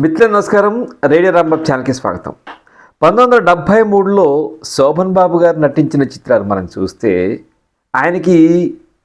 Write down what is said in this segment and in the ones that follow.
మిత్రుల నమస్కారం. రేడియో రాంబాబు ఛానల్కి స్వాగతం. పంతొమ్మిది వందల డెబ్భై మూడులో శోభన్ బాబు గారు నటించిన చిత్రాలు మనం చూస్తే ఆయనకి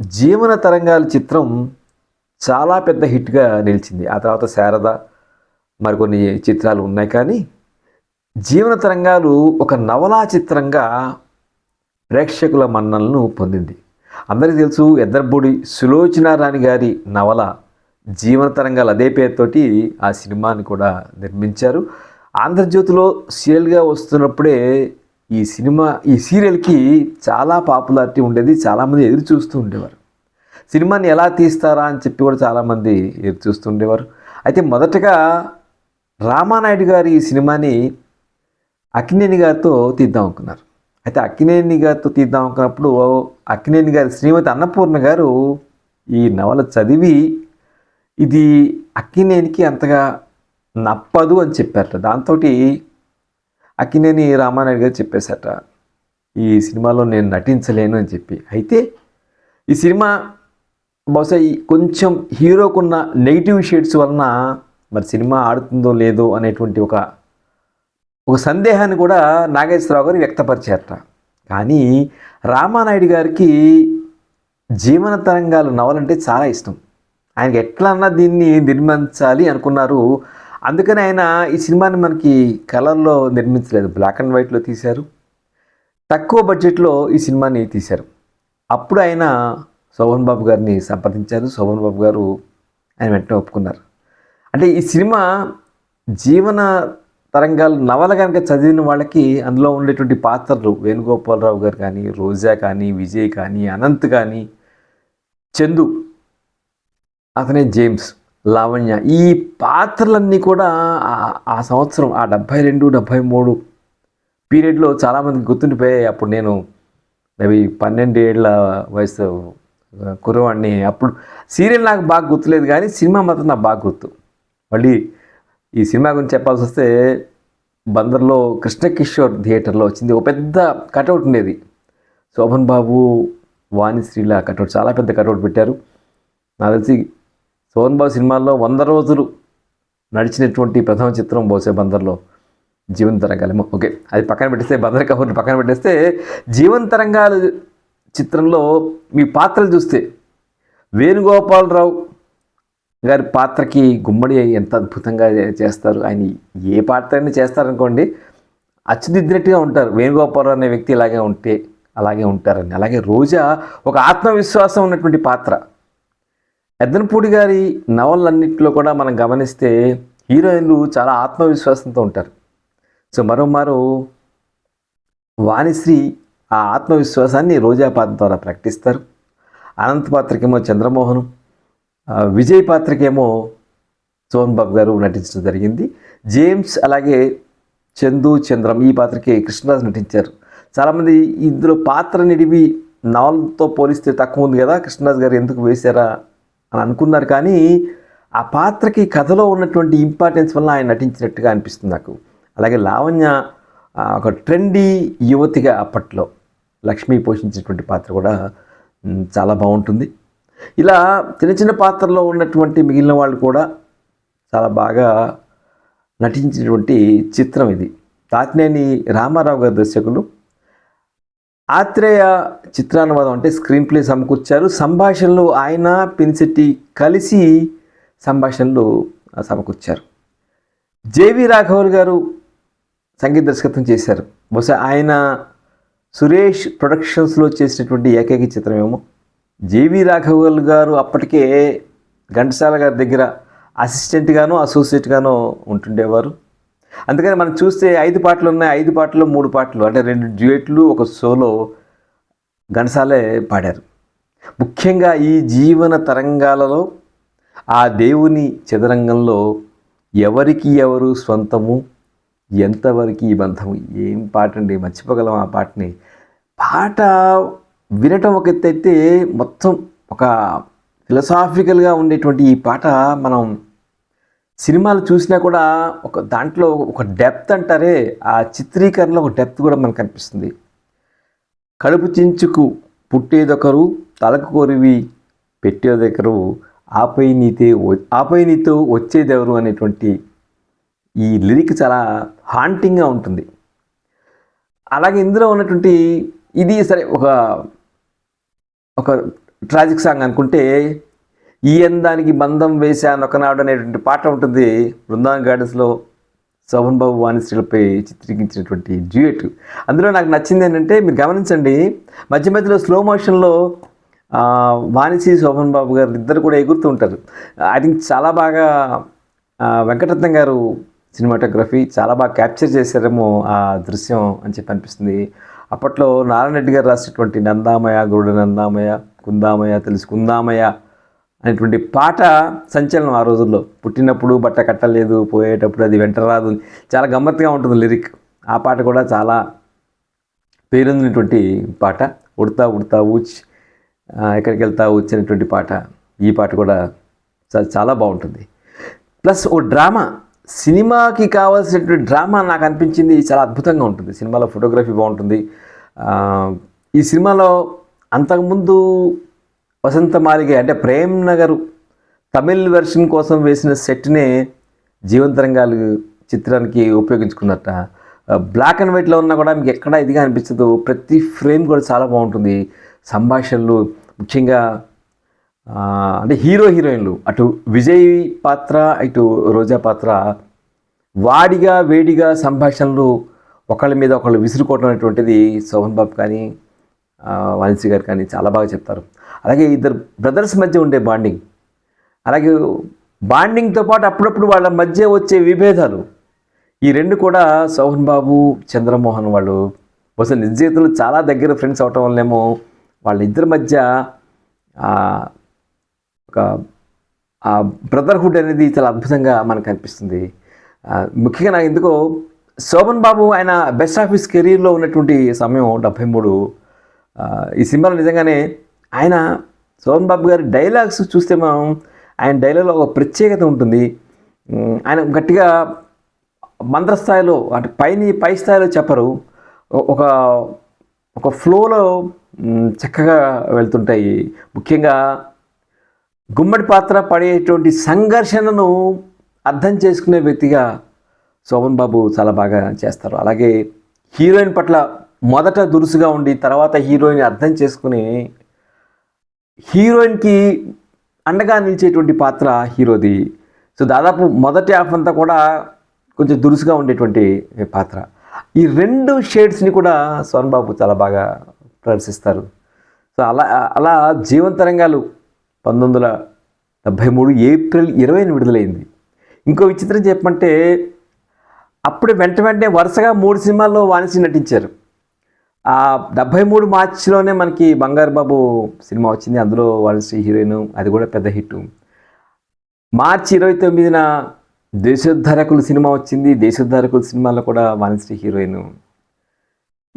జీవన తరంగాల చిత్రం చాలా పెద్ద హిట్గా నిలిచింది. ఆ తర్వాత శారద మరికొన్ని చిత్రాలు ఉన్నాయి కానీ జీవన తరంగాలు ఒక నవలా చిత్రంగా ప్రేక్షకుల మన్నలను పొందింది. అందరికీ తెలుసు ఎద్దర్బూడి సులోచనారాణి గారి నవల జీవన తరంగాలు అదే పేరుతోటి ఆ సినిమాని కూడా నిర్మించారు. ఆంధ్రజ్యోతిలో సీరియల్గా వస్తున్నప్పుడే ఈ సినిమా ఈ సీరియల్కి చాలా పాపులారిటీ ఉండేది చాలామంది ఎదురు చూస్తూ ఉండేవారు. సినిమాని ఎలా తీస్తారా అని చెప్పి కూడా చాలామంది ఎదురు చూస్తూ ఉండేవారు. అయితే మొదటగా రామానాయుడు గారు ఈ సినిమాని అక్కినేని గారితో తీద్దాం అనుకున్నారు. అయితే అక్కినేని గారితో తీద్దాం అనుకున్నప్పుడు అక్కినేని గారి శ్రీమతి అన్నపూర్ణ గారు ఈ నవల చదివి ఇది అక్కినేనికి అంతగా నప్పదు అని చెప్పారట. దాంతో అక్కినేని రామానాయుడు గారు చెప్పేశారట ఈ సినిమాలో నేను నటించలేను అని చెప్పి. అయితే ఈ సినిమా బహుశా కొంచెం హీరోకున్న నెగిటివ్ షేడ్స్ వలన మరి సినిమా ఆడుతుందో లేదో అనేటువంటి ఒక ఒక సందేహాన్ని కూడా నాగేశ్వరరావు గారు వ్యక్తపరిచారట. కానీ రామానాయుడు గారికి జీవన తరంగాలు నవలంటే చాలా ఇష్టం. ఆయనకి ఎట్లన్నా దీన్ని నిర్మించాలి అనుకున్నారు. అందుకని ఆయన ఈ సినిమాని మనకి కలర్లో నిర్మించలేదు బ్లాక్ అండ్ వైట్లో తీశారు. తక్కువ బడ్జెట్లో ఈ సినిమాని తీశారు. అప్పుడు ఆయన శోభన్ బాబు గారిని సంప్రదించారు. శోభన్ బాబు గారు ఆయన వెంటనే ఒప్పుకున్నారు. అంటే ఈ సినిమా జీవన తరంగాలు నవల కనుక చదివిన వాళ్ళకి అందులో ఉండేటువంటి పాత్రలు వేణుగోపాలరావు గారు కానీ రోజా కానీ విజయ్ కానీ అనంత్ కానీ చందు అతనే జేమ్స్ లావణ్య. ఈ పాత్రలన్నీ కూడా ఆ- సంవత్సరం ఆ డెబ్భై రెండు డెబ్భై మూడు పీరియడ్లో చాలామందికి గుర్తుండిపోయాయి. అప్పుడు నేను మేబీ పన్నెండు ఏళ్ళ వయసు కురవాడిని అప్పుడు సీరియల్ నాకు బాగా గుర్తులేదు కానీ సినిమా మాత్రం నాకు బాగా గుర్తు. మళ్ళీ ఈ సినిమా గురించి చెప్పాల్సి వస్తే బందర్లో కృష్ణకిషోర్ థియేటర్లో వచ్చింది. ఒక పెద్ద కటౌట్ ఉండేది. శోభన్ బాబు వాణిశ్రీల కటౌట్ చాలా పెద్ద కటౌట్ పెట్టారు. నాకు తెలిసి శోభన్ బాబు సినిమాల్లో వంద రోజులు నడిచినటువంటి ప్రథమ చిత్రం బోసే బందర్లో జీవన తరంగాలేమో. ఓకే అది పక్కన పెట్టేస్తే బందర్ కబుర్ని పక్కన పెట్టేస్తే జీవన తరంగాలు చిత్రంలో మీ పాత్రలు చూస్తే వేణుగోపాలరావు గారి పాత్రకి గుమ్మడి ఎంత అద్భుతంగా చేస్తారు ఆయన ఏ పాత్రని చేస్తారనుకోండి అచ్చుదిద్దినట్టుగా ఉంటారు. వేణుగోపాలరావు అనే వ్యక్తి ఇలాగే ఉంటే అలాగే ఉంటారని. అలాగే రోజా ఒక ఆత్మవిశ్వాసం ఉన్నటువంటి పాత్ర. ఎద్దనపూడి గారి నవలన్నింటిలో కూడా మనం గమనిస్తే హీరోయిన్లు చాలా ఆత్మవిశ్వాసంతో ఉంటారు. సో మరోమారు వాణిశ్రీ ఆ ఆత్మవిశ్వాసాన్ని రోజా పాత్ర ద్వారా ప్రకటిస్తారు. అనంత్ పాత్రకేమో చంద్రమోహన్ విజయ్ పాత్రకేమో సోహన్ బాబు గారు నటించడం జరిగింది. జేమ్స్ అలాగే చందు చంద్రం ఈ పాత్రకి కృష్ణరాజు నటించారు. చాలామంది ఇందులో పాత్ర నిడివి నవలతో పోలిస్తే తక్కువ ఉంది కదా కృష్ణరాజు గారు ఎందుకు వేశారా అని అనుకున్నారు కానీ ఆ పాత్రకి కథలో ఉన్నటువంటి ఇంపార్టెన్స్ వల్ల ఆయన నటించినట్టుగా అనిపిస్తుంది నాకు. అలాగే లావణ్య ఒక ట్రెండీ యువతిగా అప్పట్లో లక్ష్మి పోషించినటువంటి పాత్ర కూడా చాలా బాగుంటుంది. ఇలా చిన్న చిన్న పాత్రలో ఉన్నటువంటి మిగిలిన వాళ్ళు కూడా చాలా బాగా నటించినటువంటి చిత్రం ఇది. తాతినేని రామారావు గారి దర్శకులు ఆత్రేయ చిత్రానువాదం అంటే స్క్రీన్ ప్లే సమకూర్చారు. సంభాషణలు ఆయన పినిశెట్టి కలిసి సంభాషణలు సమకూర్చారు. జేవి రాఘవల్ గారు సంగీత దర్శకత్వం చేశారు. బహుశా ఆయన సురేష్ ప్రొడక్షన్స్లో చేసినటువంటి ఏకైక చిత్రమేమో జేవి రాఘవల్ గారు అప్పటికే ఘంటసాల గారి దగ్గర అసిస్టెంట్గాను అసోసియేట్గానో ఉంటుండేవారు. అందుకని మనం చూస్తే ఐదు పాటలు ఉన్నాయి ఐదు పాటలు మూడు పాటలు. అంటే రెండు డ్యూయెట్లు ఒక సోలో ఘనసాలే పాడారు. ముఖ్యంగా ఈ జీవన తరంగాలలో ఆ దేవుని చదరంగంలో ఎవరికి ఎవరు స్వంతము ఎంతవరకు ఈ బంధము? ఏం పాట అండి మర్చిపోగలం ఆ పాటని. పాట వినటం ఒక ఎత్తు అయితే మొత్తం ఒక ఫిలసాఫికల్గా ఉండేటువంటి ఈ పాట మనం సినిమాలు చూసినా కూడా ఒక దాంట్లో ఒక డెప్త్ అంటారే ఆ చిత్రీకరణలో ఒక డెప్త్ కూడా మనకు కనిపిస్తుంది. కడుపు చించుకు పుట్టేదొకరు తలకు కొరివి పెట్టేదొకరు ఆపై నీతే ఆపై నీతో వచ్చేదెవరు అనేటువంటి ఈ లిరిక్ చాలా హాంటింగ్గా ఉంటుంది. అలాగే ఇందులో ఉన్నటువంటి ఇది సరే ఒక ఒక ట్రాజిక్ సాంగ్ అనుకుంటే ఈ అందానికి బంధం వేశాను ఒకనాడు అనేటువంటి పాట ఉంటుంది. బృందావన్ గార్డెన్స్లో శోభన్ బాబు వాణిశ్రీలపై చిత్రీకరించినటువంటి డ్యూయట్. అందులో నాకు నచ్చింది ఏంటంటే మీరు గమనించండి మధ్య మధ్యలో స్లో మోషన్లో వాణిశ్రీ శోభన్ బాబు గారు ఇద్దరు కూడా ఎగురుతూ ఉంటారు. ఐ థింక్ చాలా బాగా వెంకటరత్నం గారు సినిమాటోగ్రఫీ చాలా బాగా క్యాప్చర్ చేశారేమో ఆ దృశ్యం అని చెప్పి అనిపిస్తుంది. అప్పట్లో నారాయణ రెడ్డి గారు రాసినటువంటి నందామయ గురుడు నందామయ కుందామయ తెలుసుకుందామయ అనేటువంటి పాట సంచలనం ఆ రోజుల్లో. పుట్టినప్పుడు బట్ట కట్టలేదు పోయేటప్పుడు అది వెంట రాదు చాలా గమ్మత్తుగా ఉంటుంది లిరిక్. ఆ పాట కూడా చాలా పేరొందినటువంటి పాట. ఉడతా ఉడతా ఊచ్ ఎక్కడికి వెళ్తా వచ్చినటువంటి పాట. ఈ పాట కూడా చాలా బాగుంటుంది. ప్లస్ ఓ డ్రామా. సినిమాకి కావాల్సినటువంటి డ్రామా నాకు అనిపించింది. చాలా అద్భుతంగా ఉంటుంది. సినిమాలో ఫోటోగ్రఫీ బాగుంటుంది. ఈ సినిమాలో అంతకుముందు వసంతమాలిగే అంటే ప్రేమ్ నగర్ తమిళ్ వెర్షన్ కోసం వేసిన సెట్నే జీవంతరంగాలు చిత్రానికి ఉపయోగించుకున్నట్ట. బ్లాక్ అండ్ వైట్లో ఉన్నా కూడా మీకు ఎక్కడ ఇదిగా అనిపించదు ప్రతి ఫ్రేమ్ కూడా చాలా బాగుంటుంది. సంభాషణలు ముఖ్యంగా అంటే హీరో హీరోయిన్లు అటు విజయ్ పాత్ర ఇటు రోజా పాత్ర వాడిగా వేడిగా సంభాషణలు ఒకళ్ళ మీద ఒకళ్ళు విసురుకోవడం అనేటువంటిది శోభన్ బాబు కానీ ఆ, గారు కానీ చాలా బాగా చెప్తారు. అలాగే ఇద్దరు బ్రదర్స్ మధ్య ఉండే బాండింగ్. అలాగే బాండింగ్తో పాటు అప్పుడప్పుడు వాళ్ళ మధ్య వచ్చే విభేదాలు. ఈ రెండు కూడా సోహన్ బాబు చంద్రమోహన్ వాళ్ళు బహుశా నిజ జీవితంలో చాలా దగ్గర ఫ్రెండ్స్ అవటం వల్లేమో వాళ్ళ ఇద్దరి మధ్య ఒక ఆ బ్రదర్హుడ్ అనేది చాలా అద్భుతంగా మనకు అనిపిస్తుంది. ముఖ్యంగా నాకు ఎందుకో శోభన్ బాబు ఆయన బెస్ట్ ఆఫీస్ కెరీర్లో ఉన్నటువంటి సమయం డెబ్భై మూడు ఈ సినిమాలో నిజంగానే ఆయన సోమన్ బాబు గారి డైలాగ్స్ చూస్తే మనం ఆయన డైలాగ్లో ఒక ప్రత్యేకత ఉంటుంది. ఆయన గట్టిగా మంత్రస్థాయిలో అంటే పైని పై స్థాయిలో చెప్పరు. ఒక ఒక ఫ్లోలో చక్కగా వెళ్తుంటాయి. ముఖ్యంగా గుమ్మడి పాత్ర పడేటువంటి సంఘర్షణను అర్థం చేసుకునే వ్యక్తిగా శోభన్ బాబు చాలా బాగా చేస్తారు. అలాగే హీరోయిన్ పట్ల మొదట దురుసుగా ఉండి తర్వాత హీరోయిన్ అర్థం చేసుకుని హీరోయిన్కి అండగా నిలిచేటువంటి పాత్ర హీరోది. సో దాదాపు మొదటి హాఫ్ అంతా కూడా కొంచెం దురుసుగా ఉండేటువంటి పాత్ర. ఈ రెండు షేడ్స్ని కూడా సోన్ బాబు చాలా బాగా ప్రదర్శిస్తారు. సో అలా అలా జీవంతరంగాలు పంతొమ్మిది వందల డెబ్భై మూడు ఏప్రిల్ ఇరవైని విడుదలైంది. ఇంకో విచిత్రం చెప్పమంటే అప్పుడు వెంట వెంటనే వరుసగా మూడు సినిమాల్లో వాణిసి నటించారు. ఆ డెబ్భై మూడు మార్చిలోనే మనకి బంగారు బాబు సినిమా వచ్చింది. అందులో వాణిశ్రీ హీరోయిన్ అది కూడా పెద్ద హిట్. మార్చి ఇరవై తొమ్మిదిన దేశోద్ధరకులు సినిమా వచ్చింది. దేశోద్ధరకులు సినిమాలో కూడా వాణిశ్రీ హీరోయిన్.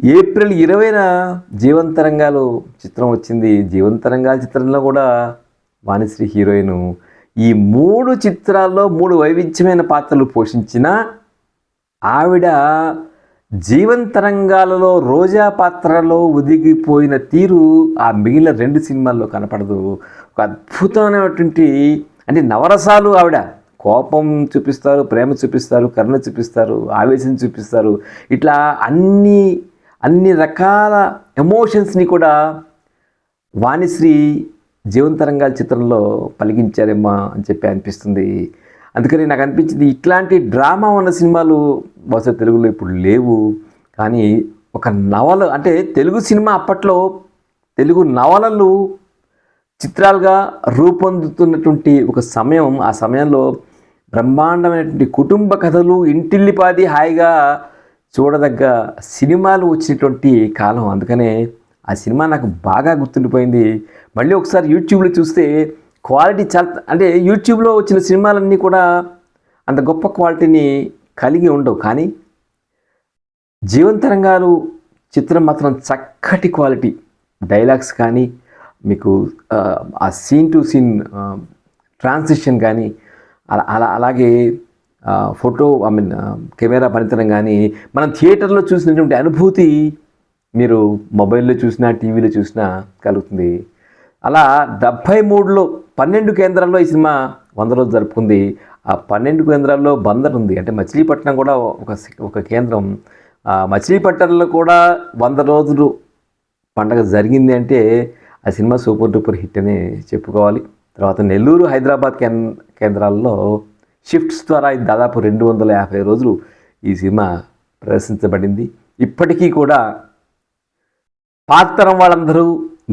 ఏప్రిల్ ఇరవైన జీవంతరంగాలు చిత్రం వచ్చింది. జీవంతరంగాల చిత్రంలో కూడా వాణిశ్రీ హీరోయిన్. ఈ మూడు చిత్రాల్లో మూడు వైవిధ్యమైన పాత్రలు పోషించిన ఆవిడ జీవంతరంగాలలో రోజా పాత్రలో ఒదిగిపోయిన తీరు ఆ మిగిలిన రెండు సినిమాల్లో కనపడదు. ఒక అద్భుతమైనటువంటి అంటే నవరసాలు ఆవిడ. కోపం చూపిస్తారు ప్రేమ చూపిస్తారు కరుణ చూపిస్తారు ఆవేశం చూపిస్తారు. ఇట్లా అన్ని అన్ని రకాల ఎమోషన్స్ని కూడా వాణిశ్రీ జీవంతరంగాల చిత్రంలో పలికించారేమో అని చెప్పి అనిపిస్తుంది. అందుకని నాకు అనిపించింది ఇట్లాంటి డ్రామా ఉన్న సినిమాలు బహుశా తెలుగులో ఇప్పుడు లేవు. కానీ ఒక నవల అంటే తెలుగు సినిమా అప్పట్లో తెలుగు నవలలు చిత్రాలుగా రూపొందుతున్నటువంటి ఒక సమయం ఆ సమయంలో బ్రహ్మాండమైనటువంటి కుటుంబ కథలు ఇంటిల్లిపాది హాయిగా చూడదగ్గ సినిమాలు వచ్చినటువంటి కాలం. అందుకనే ఆ సినిమా నాకు బాగా గుర్తుండిపోయింది. మళ్ళీ ఒకసారి యూట్యూబ్లో చూస్తే క్వాలిటీ చాలా అంటే యూట్యూబ్లో వచ్చిన సినిమాలన్నీ కూడా అంత గొప్ప క్వాలిటీని కలిగి ఉండవు. కానీ జీవంతరంగాలు చిత్రం మాత్రం చక్కటి క్వాలిటీ. డైలాగ్స్ కానీ మీకు ఆ, సీన్ టు సీన్ ట్రాన్సిషన్ కానీ అలా అలా అలాగే ఫోటో ఐ మీన్ కెమెరా పనితనం కానీ మనం థియేటర్లో చూసినటువంటి అనుభూతి మీరు మొబైల్లో చూసినా టీవీలో చూసినా కలుగుతుంది. అలా డెబ్భై మూడులో పన్నెండు కేంద్రాల్లో ఈ సినిమా వంద రోజులు జరుపుకుంది. ఆ పన్నెండు కేంద్రాల్లో బందర్ ఉంది. అంటే మచిలీపట్నం కూడా ఒక ఒక కేంద్రం. ఆ మచిలీపట్నంలో కూడా వంద రోజులు పండగ జరిగింది అంటే ఆ సినిమా సూపర్ డూపర్ హిట్ అని చెప్పుకోవాలి. తర్వాత నెల్లూరు హైదరాబాద్ కేం కేంద్రాల్లో షిఫ్ట్స్ ద్వారా దాదాపు రెండు వందల యాభై రోజులు ఈ సినిమా ప్రదర్శించబడింది. ఇప్పటికీ కూడా పాతరం వాళ్ళందరూ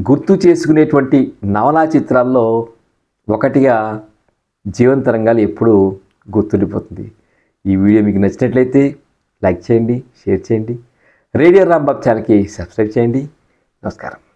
గుర్తు చేసుకునేటువంటి నవలా చిత్రాల్లో ఒకటిగా జీవన తరంగాలు ఎప్పుడూ గుర్తుండిపోతుంది. ఈ వీడియో మీకు నచ్చినట్లయితే లైక్ చేయండి షేర్ చేయండి. రేడియో రాంబాబ్ ఛానల్కి సబ్స్క్రైబ్ చేయండి. నమస్కారం.